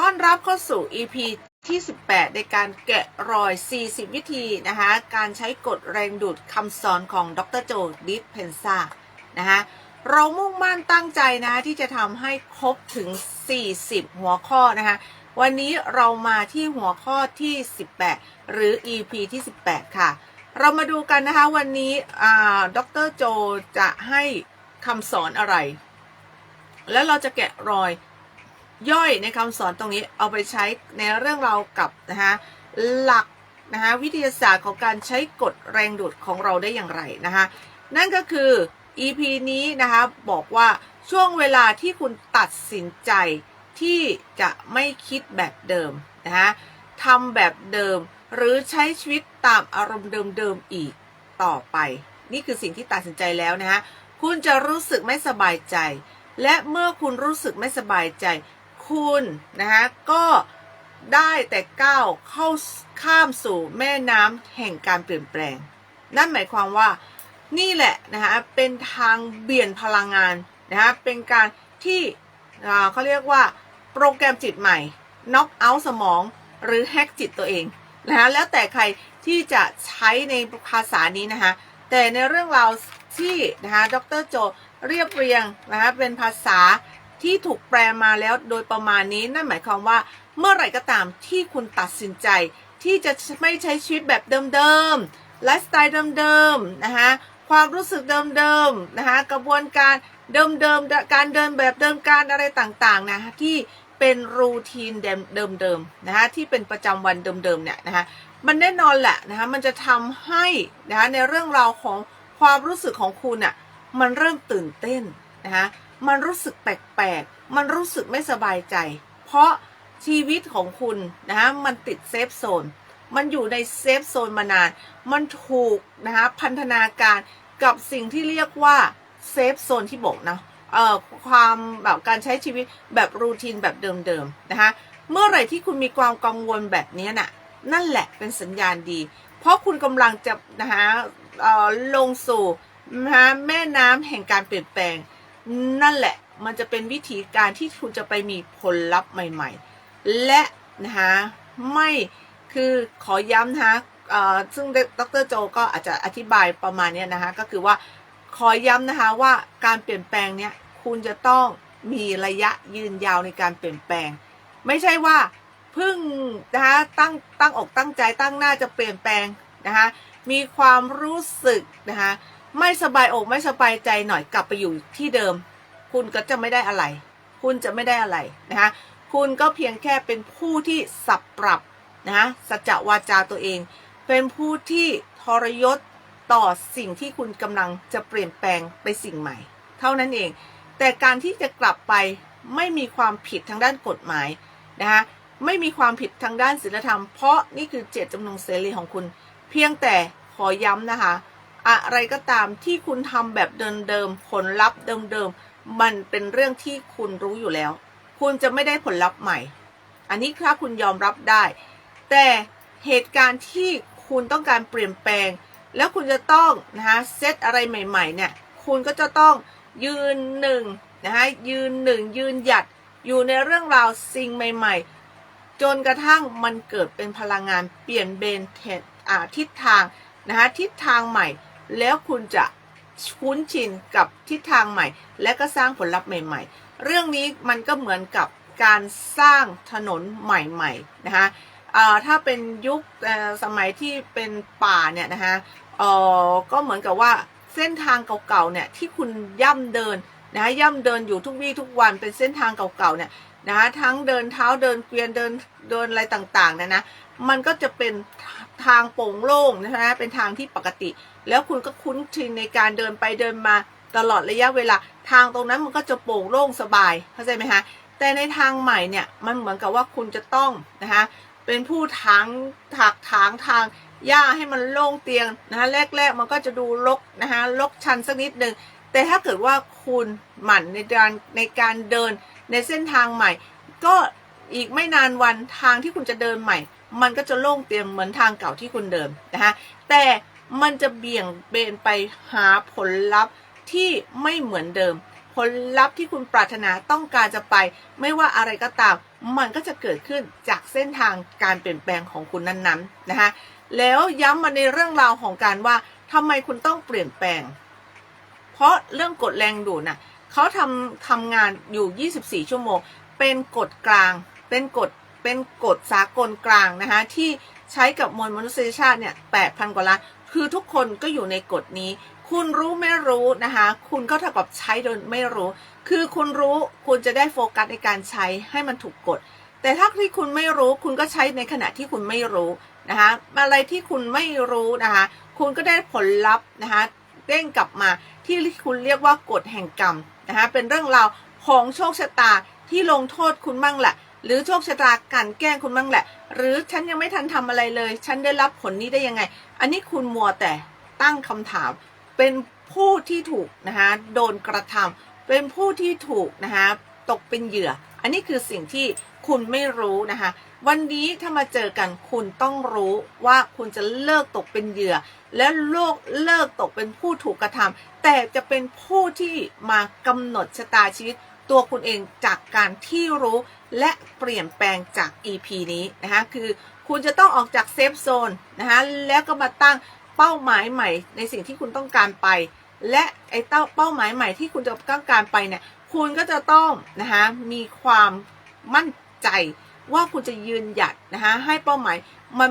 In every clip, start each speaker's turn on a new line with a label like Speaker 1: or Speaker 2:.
Speaker 1: ต้อนรับเข้าสู่ EP ที่ 18 ในการแกะรอย 40 วิธีนะคะการใช้กฎแรงดูดคำสอนของดรโจดิสเพนซานะคะเรามุ่งมั่นตั้งใจนะคะที่จะทำให้ครบถึง 40 หัวข้อนะคะวันนี้เรามาที่หัวข้อที่ 18 หรือ EP ที่ 18 ค่ะ เรามาดูกันนะคะวันนี้ดรโจจะให้คำสอนอะไร แล้วเราจะแกะรอย ย่อยในคำสอนตรงนี้เอาไปใช้ในเรื่องราวกับนะคะหลักนะคะวิทยาศาสตร์ของการใช้กฎแรงดูดของเราได้อย่างไรนะคะนั่นก็คือ EP นี้นะคะบอกว่าช่วงเวลาที่คุณตัดสินใจที่จะไม่คิดแบบเดิมนะคะทำแบบเดิมหรือใช้ชีวิตตามอารมณ์เดิมๆอีกต่อไป นี่คือสิ่งที่ตัดสินใจแล้วนะคะคุณจะรู้สึกไม่สบายใจ และเมื่อคุณรู้สึกไม่สบายใจ คุณนะคะก็ได้แต่ก้าวเข้าข้ามสู่แม่น้ำแห่งการเปลี่ยนแปลง นั่นหมายความว่านี่แหละนะคะเป็นทางเบี่ยนพลังงานนะคะเป็นการที่เขาเรียกว่าโปรแกรมจิตใหม่น็อกเอาสมองหรือแฮกจิตตัวเองนะคะแล้วแต่ใครที่จะใช้ในภาษานี้นะคะแต่ในเรื่องราวที่นะคะดรโจเรียบเรียงนะคะเป็นภาษา ที่ถูกแปลมาแล้วโดยประมาณนี้นั่นหมายความว่า เมื่อไหร่ก็ตามที่คุณตัดสินใจ ที่จะไม่ใช้ชีวิตแบบเดิมๆไลฟ์สไตล์เดิมๆนะคะความรู้สึกเดิมๆนะคะกระบวนการเดิมๆการเดินแบบเดิมการอะไรต่างๆนะคะที่เป็นรูทีนเดิมๆนะคะที่เป็นประจำวันเดิมๆเนี่ยนะคะมันแน่นอนแหละนะคะมันจะทำให้นะคะในเรื่องราวของความรู้สึกของคุณอะมันเริ่มตื่นเต้นนะคะ มันรู้สึกแปลกๆ มันรู้สึกไม่สบายใจ เพราะชีวิตของคุณนะคะมันติดเซฟโซน มันอยู่ในเซฟโซนมานาน มันถูกนะคะพันธนาการกับสิ่งที่เรียกว่าเซฟโซนที่บอกนะเอ่อความแบบการใช้ชีวิตแบบรูทีนแบบเดิมๆนะคะเมื่อไหร่ที่คุณมีความกังวลแบบนี้น่ะนั่นแหละเป็นสัญญาณดี เพราะคุณกำลังจะนะคะเอ่อลงสู่นะะแม่น้ำแห่งการเปลี่ยนแปลง นั่นแหละ มันจะเป็นวิธีการที่คุณจะไปมีผลลัพธ์ใหม่ ๆ และนะคะไม่คือขอย้ำนะคะซึ่งดรโจก็อาจจะอธิบายประมาณนี้นะคะก็คือว่าขอย้ำนะคะว่าการเปลี่ยนแปลงเนี้ยคุณจะต้องมีระยะยืนยาวในการเปลี่ยนแปลง ไม่ใช่ว่าเพิ่งนะคะตั้งตั้งอกตั้งใจตั้งหน้าจะเปลี่ยนแปลงนะคะมีความรู้สึกนะคะ ไม่สบายอกไม่สบายใจหน่อยกลับไปอยู่ที่เดิม คุณก็จะไม่ได้อะไร คุณจะไม่ได้อะไรนะคะคุณก็เพียงแค่เป็นผู้ที่สับปรับนะสัจวาจาตัวเอง เป็นผู้ที่ทรยศต่อสิ่งที่คุณกำลังจะเปลี่ยนแปลงไปสิ่งใหม่ เท่านั้นเอง แต่การที่จะกลับไปไม่มีความผิดทางด้านกฎหมายนะคะไม่มีความผิดทางด้านศีลธรรม เพราะนี่คือเจตจำนงเสรีของคุณ เพียงแต่ขอย้ำนะคะ อะไรก็ตามที่คุณทำแบบเดิมๆผลลัพธ์เดิมๆมันเป็นเรื่องที่คุณรู้อยู่แล้ว คุณจะไม่ได้ผลลัพธ์ใหม่ อันนี้ถ้าคุณยอมรับได้ แต่เหตุการณ์ที่คุณต้องการเปลี่ยนแปลง แล้วคุณจะต้องนะคะเซตอะไรใหม่ ๆ เนี่ย คุณก็จะต้องยืนหนึ่งนะคะยืนหนึ่งยืนหยัดอยู่ในเรื่องราวสิ่งใหม่ ๆ จนกระทั่งมันเกิดเป็นพลังงานเปลี่ยนเบนทิศทางนะคะทิศทางใหม่ แล้วคุณจะคุ้นชินกับทิศทางใหม่ และก็สร้างผลลัพธ์ใหม่ ๆ เรื่องนี้มันก็เหมือนกับการสร้างถนนใหม่ๆนะคะถ้าเป็นยุคสมัยที่เป็นป่าเนี่ยนะคะก็เหมือนกับว่าเส้นทางเก่าๆเนี่ยที่คุณย่ำเดินนะคะย่ำเดินอยู่ทุกวี่ทุกวันเป็นเส้นทางเก่าๆเนี่ย นะคะทั้งเดินเท้าเดินเกวียนเดินเดินอะไรต่างๆนะนะมันก็จะเป็นทางโป่งโล่งนะคะเป็นทางที่ปกติ แล้วคุณก็คุ้นชินในการเดินไปเดินมาตลอดระยะเวลา ทางตรงนั้นมันก็จะโป่งโล่งสบายเข้าใจไหมคะแต่ในทางใหม่เนี่ยมันเหมือนกับว่าคุณจะต้องนะคะเป็นผู้ทางถักถางทางหญ้าให้มันโล่งเตียงนะคะแรก ๆ มันก็จะดูลกนะคะลกชันสักนิดหนึ่งแต่ถ้าเกิดว่าคุณหมั่นในการในการเดิน ในเส้นทางใหม่ ก็อีกไม่นานวันทางที่คุณจะเดินใหม่ มันก็จะโล่งเตียงเหมือนทางเก่าที่คุณเดินนะคะแต่มันจะเบี่ยงเบนไปหาผลลัพธ์ที่ไม่เหมือนเดิมผผลลัพธ์ที่คุณปรารถนาต้องการจะไป ไม่ว่าอะไรก็ตาม มันก็จะเกิดขึ้นจากเส้นทางการเปลี่ยนแปลงของคุณนั้นๆนะคะแล้วย้ำมาในเรื่องราวของการว่าทำไมคุณต้องเปลี่ยนแปลง เพราะเรื่องกฎแรงดูดน่ะ เขาทำทำงานอยู่ 24 ชั่วโมง เป็นกฎกลาง เป็นกฎ เป็นกฎสากลกลางนะคะที่ใช้กับมวลมนุษยชาติเนี่ย 8,000 กว่าล้าน คือทุกคนก็อยู่ในกฎนี้ คุณรู้ไม่รู้นะคะ คุณก็เท่ากับใช้โดยไม่รู้ คือคุณรู้คุณจะได้โฟกัสในการใช้ให้มันถูกกฎ แต่ถ้าที่คุณไม่รู้คุณก็ใช้ในขณะที่คุณไม่รู้นะคะอะไรที่คุณไม่รู้นะคะ คุณก็ได้ผลลัพธ์นะคะเด้งกลับมาที่คุณเรียกว่ากฎแห่งกรรม นะคะเป็นเรื่องราวของโชคชะตาที่ลงโทษคุณบ้างแหละ หรือโชคชะตากันแกล้งคุณบ้างแหละ หรือฉันยังไม่ทันทำอะไรเลย ฉันได้รับผลนี้ได้ยังไง อันนี้คุณมัวแต่ตั้งคำถาม เป็นผู้ที่ถูกนะคะโดนกระทำเป็นผู้ที่ถูกนะคะตกเป็นเหยื่อ อันนี้คือสิ่งที่คุณไม่รู้นะคะ วันนี้ถ้ามาเจอกันคุณต้องรู้ว่าคุณจะเลิกตกเป็นเหยื่อ และโลกเลิกตกเป็นผู้ถูกกระทำแต่จะเป็นผู้ที่มากำหนดชะตาชีวิต ตัวคุณเองจากการที่รู้และเปลี่ยนแปลงจาก EP นี้นะคะคือคุณจะต้องออกจากเซฟโซนนะคะแล้วก็มาตั้งเป้าหมายใหม่ ในสิ่งที่คุณต้องการไป และไอ้เต้าเป้าหมายใหม่ที่คุณจะต้องการไปเนี่ยคุณก็จะต้องนะคะมีความมั่นใจ ว่าคุณจะยืนหยัดนะคะให้เป้าหมายมัน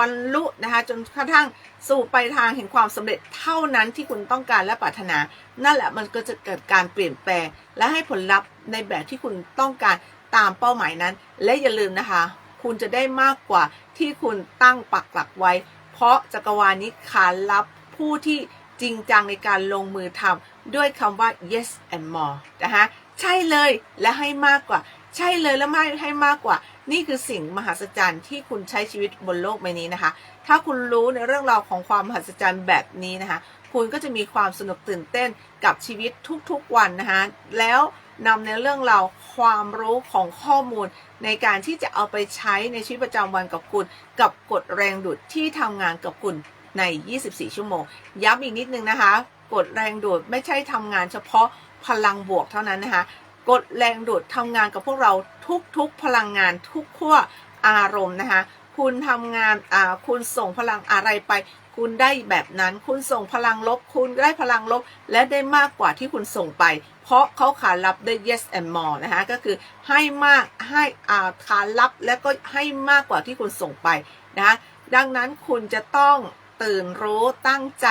Speaker 1: บรรลุนะคะจนกระทั่งสู่ไปทางแห่งความสำเร็จเท่านั้นที่คุณต้องการและปรารถนา นั่นแหละมันก็จะเกิดการเปลี่ยนแปลง และให้ผลลัพธ์ในแบบที่คุณต้องการตามเป้าหมายนั้น และอย่าลืมนะคะ คุณจะได้มากกว่าที่คุณตั้งปักหลักไว้ เพราะจักรวาลนี้ขานรับผู้ที่จริงจังในการลงมือทำด้วยคำว่า yes and more นะคะใช่เลยและให้มากกว่า ใช่เลยและไม่ให้มากกว่า นี่คือสิ่งมหัศจรรย์ที่คุณใช้ชีวิตบนโลกใบนี้นะคะ ถ้าคุณรู้ในเรื่องราวของความมหัศจรรย์แบบนี้นะคะ คุณก็จะมีความสนุกตื่นเต้นกับชีวิตทุกๆวันนะคะ แล้วนำในเรื่องราวความรู้ของข้อมูล ในการที่จะเอาไปใช้ในชีวิตประจำวันกับคุณ กับกฎแรงดูดที่ทำงานกับคุณใน 24 ชั่วโมง ย้ำอีกนิดนึงนะคะ กฎแรงดูดไม่ใช่ทำงานเฉพาะพลังบวกเท่านั้นนะคะ กฎแรงดูดทำงานกับพวกเราทุกๆพลังงานทุกขั้วอารมณ์นะคะคุณทำงานอ่าคุณส่งพลังอะไรไป คุณได้แบบนั้น คุณส่งพลังลบ คุณได้พลังลบ และได้มากกว่าที่คุณส่งไป เพราะเขาขารับด้วย yes and more นะคะก็คือให้มากให้อ่าขารับและก็ให้มากกว่าที่คุณส่งไปนะคะดังนั้นคุณจะต้องตื่นรู้ตั้งใจ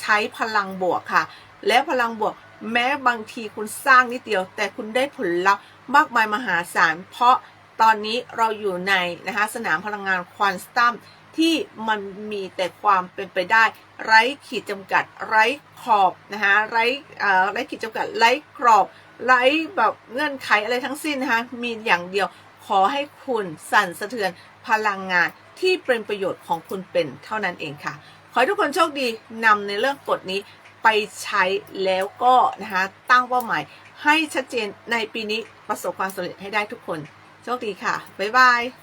Speaker 1: ใช้พลังบวกค่ะ และพลังบวก แม้บางทีคุณสร้างนิดเดียว แต่คุณได้ผลลัพธ์มากมายมหาศาล เพราะตอนนี้เราอยู่ในนะคะสนามพลังงานควอนตัมที่มันมีแต่ความเป็นไปได้ ไร้ขีดจำกัด ไร้ขอบนะคะไร้ไร้ขีดจำกัด ไร้กรอบไร้แบบเงื่อนไขอะไรทั้งสิ้นนะคะมีอย่างเดียวขอให้คุณสั่นสะเทือนพลังงานที่เป็นประโยชน์ของคุณเป็นเท่านั้นเองค่ะ ขอให้ทุกคนโชคดีนำในเรื่องกฎนี้ ไปใช้แล้วก็นะคะตั้งเป้าหมายให้ชัดเจนในปีนี้ประสบความสำเร็จให้ได้ทุกคน โชคดีค่ะ บ๊ายบาย